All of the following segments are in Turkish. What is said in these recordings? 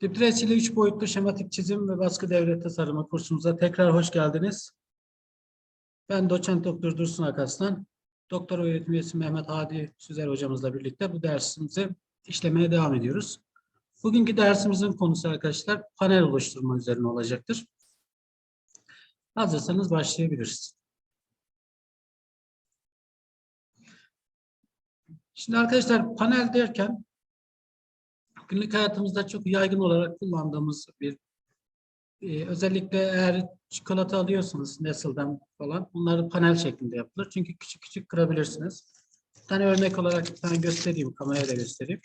Dipdres ile 3 boyutlu şematik çizim ve baskı devre tasarımı kursumuza tekrar hoş geldiniz. Ben doçent doktor Dursun Akaslan. Doktor öğretim üyesi Mehmet Hadi Süzer hocamızla birlikte bu dersimizi işlemeye devam ediyoruz. Bugünkü dersimizin konusu arkadaşlar panel oluşturma üzerine olacaktır. Hazırsanız başlayabiliriz. Şimdi arkadaşlar panel derken günlük hayatımızda çok yaygın olarak kullandığımız bir e, özellikle eğer çikolata alıyorsanız Nestle'den falan bunları panel şeklinde yapılır. Çünkü küçük küçük kırabilirsiniz. Bir tane örnek olarak bir tane göstereyim. Kameraya da göstereyim.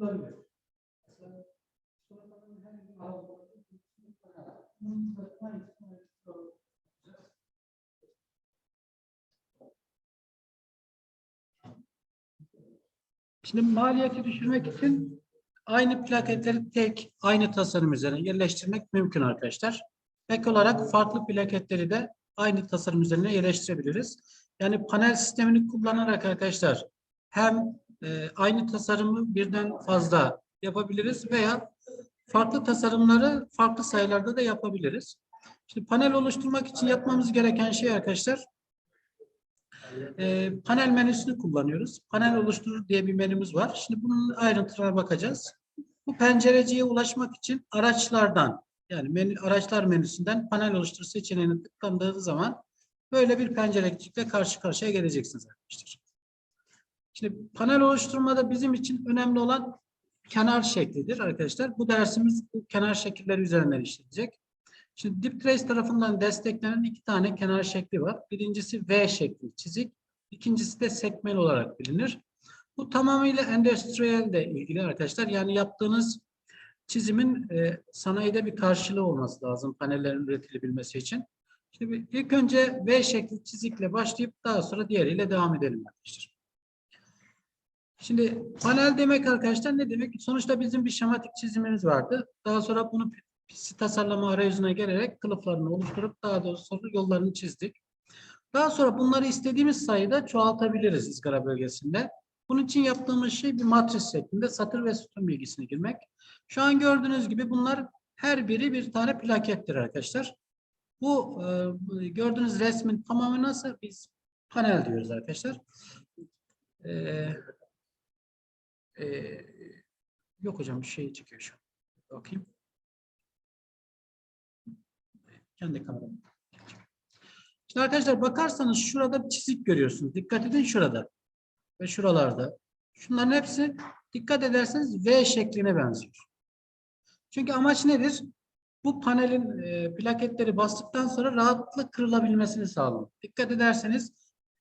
Dağıtayım. Şimdi maliyeti düşürmek için aynı plaketleri tek, aynı tasarım üzerine yerleştirmek mümkün arkadaşlar. Ek olarak farklı plaketleri de aynı tasarım üzerine yerleştirebiliriz. Yani panel sistemini kullanarak arkadaşlar hem e, aynı tasarımı birden fazla yapabiliriz veya farklı tasarımları farklı sayılarda da yapabiliriz. Şimdi panel oluşturmak için yapmamız gereken şey arkadaşlar e, panel menüsünü kullanıyoruz. Panel oluşturur diye bir menümüz var. Şimdi bunun ayrıntılarına bakacağız. Bu pencereciye ulaşmak için araçlardan yani menü, araçlar menüsünden panel oluştur seçeneğini tıklandığınız zaman böyle bir pencerecikle karşı karşıya geleceksiniz arkadaşlar. Şimdi panel oluşturmada bizim için önemli olan kenar şeklidir arkadaşlar. Bu dersimiz bu kenar şekilleri üzerinden işleyecek. Şimdi DipTrace tarafından desteklenen iki tane kenar şekli var. Birincisi V şekli çizik, ikincisi de sekmeli olarak bilinir. Bu tamamıyla endüstriyel de ilgili arkadaşlar. Yani yaptığınız çizimin e, sanayide bir karşılığı olması lazım panellerin üretilebilmesi için. Şimdi ilk önce V şekli çizikle başlayıp daha sonra diğeriyle devam edelim arkadaşlar. Şimdi panel demek arkadaşlar ne demek? Sonuçta bizim bir şematik çizimimiz vardı. Daha sonra bunu PC tasarlama arayüzüne gelerek kılıflarını oluşturup daha doğrusu yollarını çizdik. Daha sonra bunları istediğimiz sayıda çoğaltabiliriz ızgara bölgesinde. Bunun için yaptığımız şey bir matris şeklinde satır ve sütun bilgisini girmek. Şu an gördüğünüz gibi bunlar her biri bir tane plakettir arkadaşlar. Bu e, gördüğünüz resmin tamamı nasıl? Biz panel diyoruz arkadaşlar. E, e, yok hocam bir şey çıkıyor şu an. Bakayım. Kendi kameram. Şimdi arkadaşlar bakarsanız şurada bir çizik görüyorsunuz. Dikkat edin şurada. Ve şuralarda. Şunların hepsi dikkat ederseniz V şekline benziyor. Çünkü amaç nedir? Bu panelin e, plaketleri bastıktan sonra rahatlıkla kırılabilmesini sağlamak. Dikkat ederseniz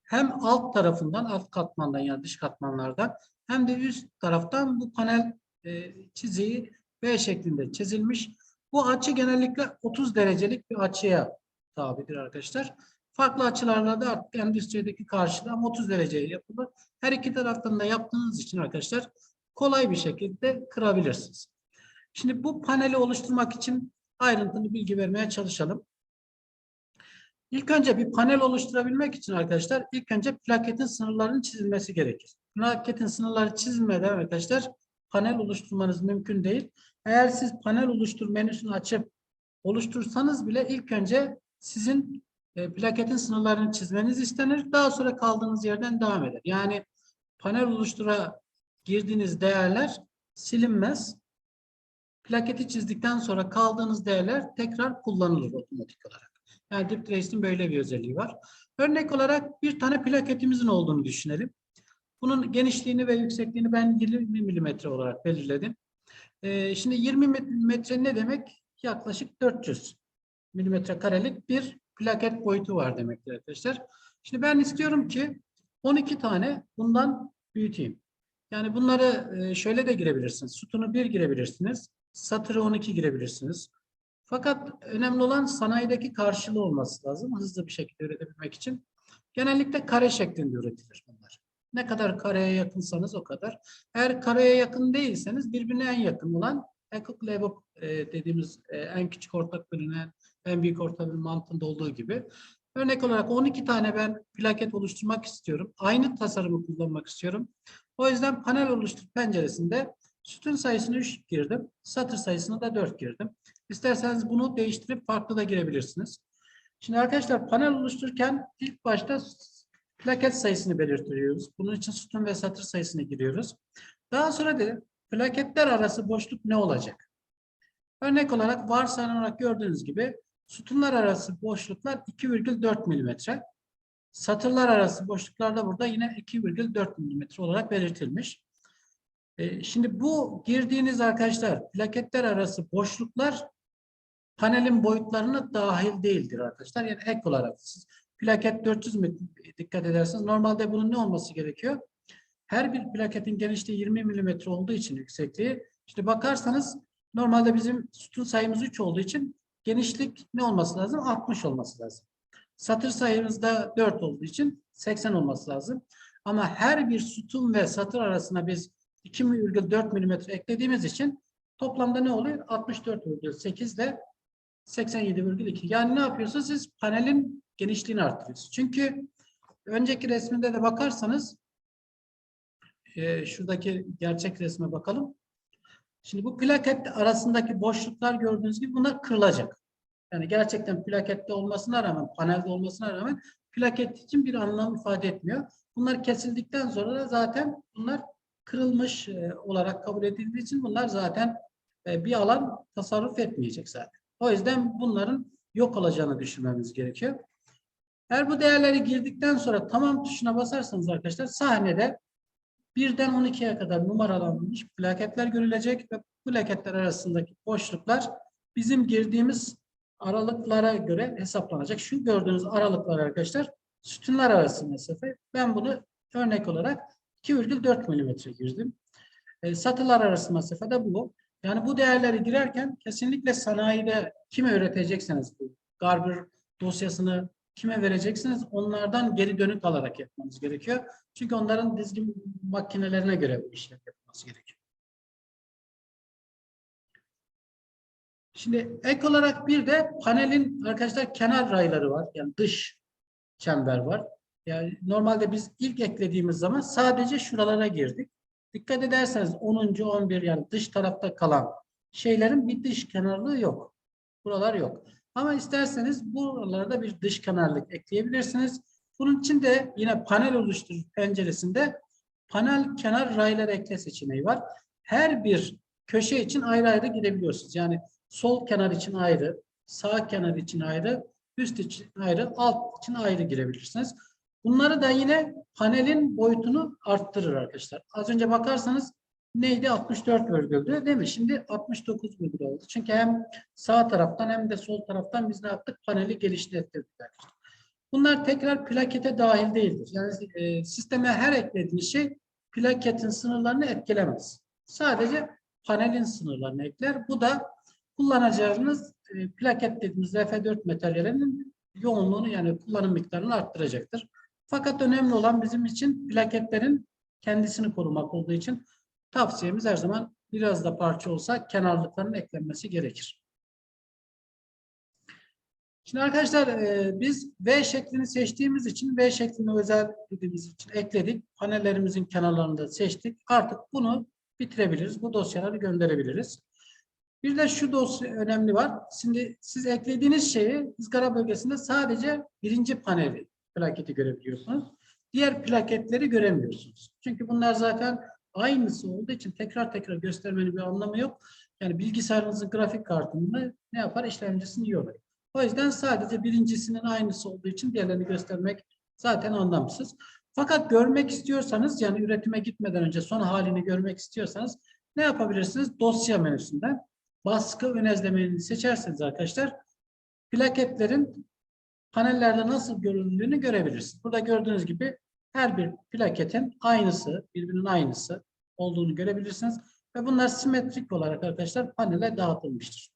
hem alt tarafından, alt katmandan yani dış katmanlardan hem de üst taraftan bu panel e, çiziği V şeklinde çizilmiş. Bu açı genellikle 30 derecelik bir açıya tabidir arkadaşlar. Farklı açılarla da artık endüstrideki karşılığı 30 dereceye yapılır. Her iki taraftan da yaptığınız için arkadaşlar kolay bir şekilde kırabilirsiniz. Şimdi bu paneli oluşturmak için ayrıntılı bilgi vermeye çalışalım. İlk önce bir panel oluşturabilmek için arkadaşlar ilk önce plaketin sınırlarının çizilmesi gerekir. Plaketin sınırları çizilmeden arkadaşlar panel oluşturmanız mümkün değil. Eğer siz panel oluştur menüsünü açıp oluştursanız bile ilk önce sizin e, plaketin sınırlarını çizmeniz istenir. Daha sonra kaldığınız yerden devam eder. Yani panel oluştura girdiğiniz değerler silinmez. Plaketi çizdikten sonra kaldığınız değerler tekrar kullanılır otomatik olarak. Yani DipTrace'in böyle bir özelliği var. Örnek olarak bir tane plaketimizin olduğunu düşünelim. Bunun genişliğini ve yüksekliğini ben 20 milimetre olarak belirledim. Ee, şimdi 20 metre ne demek? Yaklaşık 400 milimetre karelik bir plaket boyutu var demektir arkadaşlar. Şimdi ben istiyorum ki 12 tane bundan büyüteyim. Yani bunları e, şöyle de girebilirsiniz. Sütunu 1 girebilirsiniz. Satırı 12 girebilirsiniz. Fakat önemli olan sanayideki karşılığı olması lazım. Hızlı bir şekilde üretebilmek için. Genellikle kare şeklinde üretilir bunlar. Ne kadar kareye yakınsanız o kadar. Eğer kareye yakın değilseniz birbirine en yakın olan lebok e, dediğimiz e, en küçük ortak bölünen en büyük ortak bölüm mantığında olduğu gibi. Örnek olarak 12 tane ben plaket oluşturmak istiyorum. Aynı tasarımı kullanmak istiyorum. O yüzden panel oluştur penceresinde sütun sayısını 3 girdim. Satır sayısını da 4 girdim. İsterseniz bunu değiştirip farklı da girebilirsiniz. Şimdi arkadaşlar panel oluştururken ilk başta plaket sayısını belirtiyoruz. Bunun için sütun ve satır sayısını giriyoruz. Daha sonra da plaketler arası boşluk ne olacak? Örnek olarak varsayılarak gördüğünüz gibi sütunlar arası boşluklar 2,4 milimetre. Satırlar arası boşluklarda burada yine 2,4 milimetre olarak belirtilmiş. E, şimdi bu girdiğiniz arkadaşlar plaketler arası boşluklar panelin boyutlarına dahil değildir arkadaşlar. Yani ek olarak siz plaket 400 metre dikkat ederseniz normalde bunun ne olması gerekiyor? Her bir plaketin genişliği 20 milimetre olduğu için yüksekliği. İşte bakarsanız normalde bizim sütun sayımız 3 olduğu için genişlik ne olması lazım? 60 olması lazım. Satır sayımız da 4 olduğu için 80 olması lazım. Ama her bir sütun ve satır arasına biz 2,4 milimetre eklediğimiz için toplamda ne oluyor? 64,8 ile 87,2. Yani ne yapıyorsunuz? Siz panelin genişliğini arttırıyorsunuz. Çünkü önceki resminde de bakarsanız e, şuradaki gerçek resme bakalım. Şimdi bu plaket arasındaki boşluklar gördüğünüz gibi bunlar kırılacak. Yani gerçekten plakette olmasına rağmen, panelde olmasına rağmen plaket için bir anlam ifade etmiyor. Bunlar kesildikten sonra da zaten bunlar kırılmış e, olarak kabul edildiği için bunlar zaten e, bir alan tasarruf etmeyecek zaten. O yüzden bunların yok olacağını düşünmemiz gerekiyor. Eğer bu değerleri girdikten sonra tamam tuşuna basarsanız arkadaşlar sahnede birden 12'ye kadar numaralanmış plaketler görülecek ve plaketler arasındaki boşluklar bizim girdiğimiz aralıklara göre hesaplanacak. Şu gördüğünüz aralıklar arkadaşlar sütunlar arası mesafe. Ben bunu örnek olarak 2,4 milimetre girdim. E, satırlar arası mesafe de bu. Yani bu değerleri girerken kesinlikle sanayide kime üretecekseniz bu Garber dosyasını kime vereceksiniz onlardan geri dönük alarak yapmanız gerekiyor. Çünkü onların dizgin makinelerine göre bu işlem yapması gerekiyor. Şimdi ek olarak bir de panelin arkadaşlar kenar rayları var. Yani dış çember var. Yani normalde biz ilk eklediğimiz zaman sadece şuralara girdik. Dikkat ederseniz 10. 11 yani dış tarafta kalan şeylerin bir dış kenarlığı yok. Buralar yok. Ama isterseniz buralarda bir dış kenarlık ekleyebilirsiniz. Bunun için de yine panel oluşturur penceresinde panel kenar raylar ekle seçeneği var. Her bir köşe için ayrı ayrı gidebiliyorsunuz. Yani sol kenar için ayrı, sağ kenar için ayrı, üst için ayrı, alt için ayrı girebilirsiniz. Bunları da yine panelin boyutunu arttırır arkadaşlar. Az önce bakarsanız neydi? 64 virgüldü değil mi? Şimdi 69 virgül oldu. Çünkü hem sağ taraftan hem de sol taraftan biz ne yaptık? Paneli geliştirdik arkadaşlar. Bunlar tekrar plakete dahil değildir. Yani e, sisteme her eklediğiniz şey plaketin sınırlarını etkilemez. Sadece panelin sınırlarını ekler. Bu da kullanacağınız e, plaket dediğimiz RF4 materyalinin yoğunluğunu yani kullanım miktarını arttıracaktır. Fakat önemli olan bizim için plaketlerin kendisini korumak olduğu için tavsiyemiz her zaman biraz da parça olsa kenarlıkların eklenmesi gerekir. Şimdi arkadaşlar e, biz V şeklini seçtiğimiz için V şeklini özel dediğimiz için ekledik. Panellerimizin kenarlarını da seçtik. Artık bunu bitirebiliriz. Bu dosyaları gönderebiliriz. Bir de şu dosya önemli var. Şimdi siz eklediğiniz şeyi ızgara bölgesinde sadece birinci paneli plaketi görebiliyorsunuz. Diğer plaketleri göremiyorsunuz. Çünkü bunlar zaten aynısı olduğu için tekrar tekrar göstermenin bir anlamı yok. Yani bilgisayarınızın grafik kartında ne yapar? İşlemcisini yiyor. O yüzden sadece birincisinin aynısı olduğu için diğerlerini göstermek zaten anlamsız. Fakat görmek istiyorsanız yani üretime gitmeden önce son halini görmek istiyorsanız ne yapabilirsiniz? Dosya menüsünden baskı ön seçerseniz arkadaşlar plaketlerin panellerde nasıl göründüğünü görebilirsiniz. Burada gördüğünüz gibi her bir plaketin aynısı, birbirinin aynısı olduğunu görebilirsiniz. Ve bunlar simetrik olarak arkadaşlar panele dağıtılmıştır.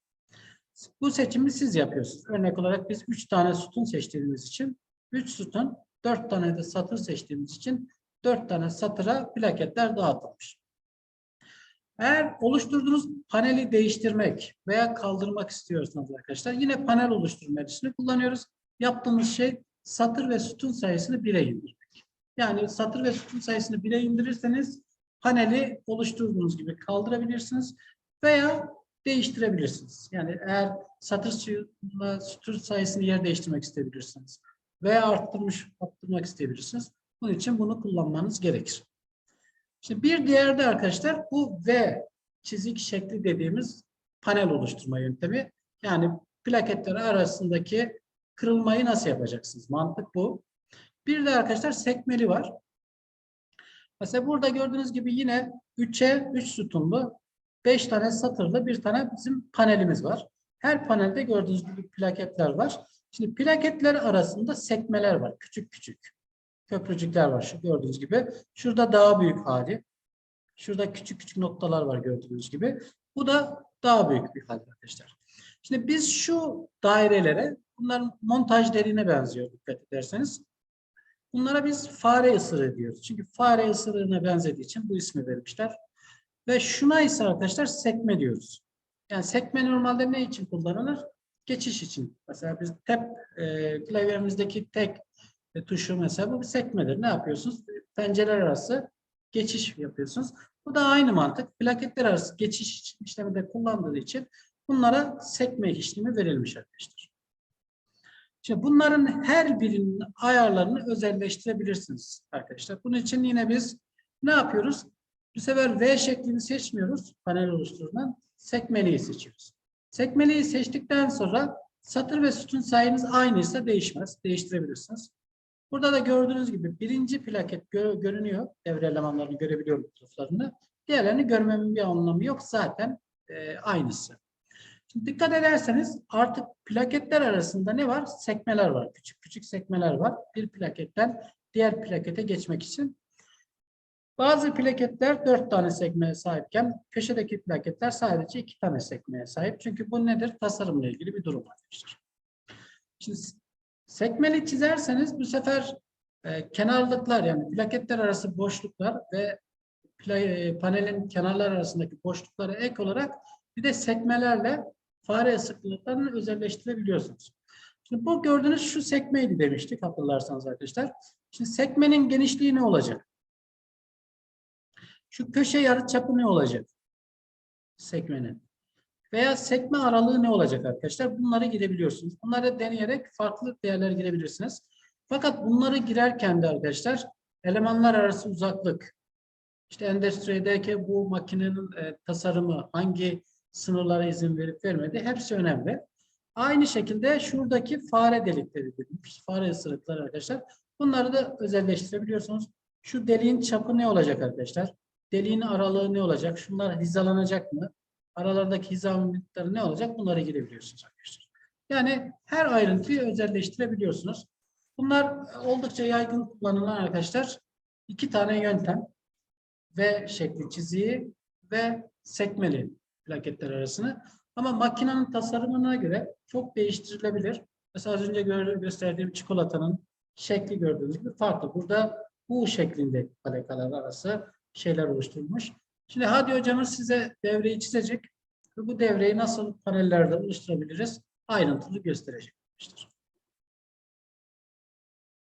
Bu seçimi siz yapıyorsunuz. Örnek olarak biz 3 tane sütun seçtiğimiz için 3 sütun, 4 tane de satır seçtiğimiz için dört tane satıra plaketler dağıtılmış. Eğer oluşturduğunuz paneli değiştirmek veya kaldırmak istiyorsanız arkadaşlar yine panel oluşturma erisini kullanıyoruz. Yaptığımız şey satır ve sütun sayısını 1'e indirmek. Yani satır ve sütun sayısını 1'e indirirseniz paneli oluşturduğunuz gibi kaldırabilirsiniz veya değiştirebilirsiniz. Yani eğer satır sütun sayısını yer değiştirmek isteyebilirsiniz veya arttırmış arttırmak isteyebilirsiniz. Bunun için bunu kullanmanız gerekir. Şimdi bir diğer de arkadaşlar bu V çizik şekli dediğimiz panel oluşturma yöntemi. Yani plaketler arasındaki kırılmayı nasıl yapacaksınız? Mantık bu. Bir de arkadaşlar sekmeli var. Mesela burada gördüğünüz gibi yine 3'e 3 sütunlu 5 tane satırlı bir tane bizim panelimiz var. Her panelde gördüğünüz gibi plaketler var. Şimdi plaketler arasında sekmeler var. Küçük küçük. Köprücükler var şu gördüğünüz gibi. Şurada daha büyük hali. Şurada küçük küçük noktalar var gördüğünüz gibi. Bu da daha büyük bir hal arkadaşlar. Şimdi biz şu dairelere bunların montaj deliğine benziyor dikkat ederseniz. Bunlara biz fare ısırığı diyoruz. Çünkü fare ısırığına benzediği için bu ismi vermişler. Ve şuna ise arkadaşlar sekme diyoruz. Yani sekme normalde ne için kullanılır? Geçiş için. Mesela biz tep e, klavyemizdeki tek e, tuşu mesela bu bir sekmedir. Ne yapıyorsunuz? Pencereler arası geçiş yapıyorsunuz. Bu da aynı mantık. Plaketler arası geçiş işleminde kullandığı için bunlara sekme işlemi verilmiş arkadaşlar. Şimdi bunların her birinin ayarlarını özelleştirebilirsiniz arkadaşlar. Bunun için yine biz ne yapıyoruz? Bu sefer V şeklini seçmiyoruz panel oluşturulan. Sekmeliyi seçiyoruz. Sekmeliyi seçtikten sonra satır ve sütun sayınız aynıysa değişmez. Değiştirebilirsiniz. Burada da gördüğünüz gibi birinci plaket gö görünüyor. Devre elemanlarını görebiliyorum fotoğraflarını. Diğerlerini görmemin bir anlamı yok. Zaten e, aynısı. Şimdi dikkat ederseniz artık plaketler arasında ne var? Sekmeler var. Küçük küçük sekmeler var. Bir plaketten diğer plakete geçmek için. Bazı plaketler dört tane sekmeye sahipken köşedeki plaketler sadece iki tane sekmeye sahip. Çünkü bu nedir? Tasarımla ilgili bir durum arkadaşlar. Şimdi sekmeli çizerseniz bu sefer e, kenarlıklar yani plaketler arası boşluklar ve e, panelin kenarlar arasındaki boşluklara ek olarak bir de sekmelerle fare sıklıklarını özelleştirebiliyorsunuz. Şimdi bu gördüğünüz şu sekmeydi demiştik hatırlarsanız arkadaşlar. Şimdi sekmenin genişliği ne olacak? Şu köşe yarı çapı ne olacak? Sekmenin. Veya sekme aralığı ne olacak arkadaşlar? Bunları girebiliyorsunuz. Bunları deneyerek farklı değerler girebilirsiniz. Fakat bunları girerken de arkadaşlar elemanlar arası uzaklık, işte endüstrideki bu makinenin e, tasarımı hangi sınırlara izin verip vermedi hepsi önemli. Aynı şekilde şuradaki fare delikleri dediğimiz fare ısırıkları arkadaşlar. Bunları da özelleştirebiliyorsunuz. Şu deliğin çapı ne olacak arkadaşlar? Deliğin aralığı ne olacak? Şunlar hizalanacak mı? Aralardaki hiza miktarı ne olacak? Bunları girebiliyorsunuz arkadaşlar. Yani her ayrıntıyı özelleştirebiliyorsunuz. Bunlar oldukça yaygın kullanılan arkadaşlar iki tane yöntem. V şekli çiziği ve sekmeli plaketler arasını. Ama makinenin tasarımına göre çok değiştirilebilir. Mesela az önce gösterdiğim çikolatanın şekli gördüğünüz gibi farklı. Burada U şeklinde plakalar arası şeyler oluşturulmuş. Şimdi Hadi hocamız size devreyi çizecek bu devreyi nasıl panellerde oluşturabiliriz ayrıntılı gösterecektir.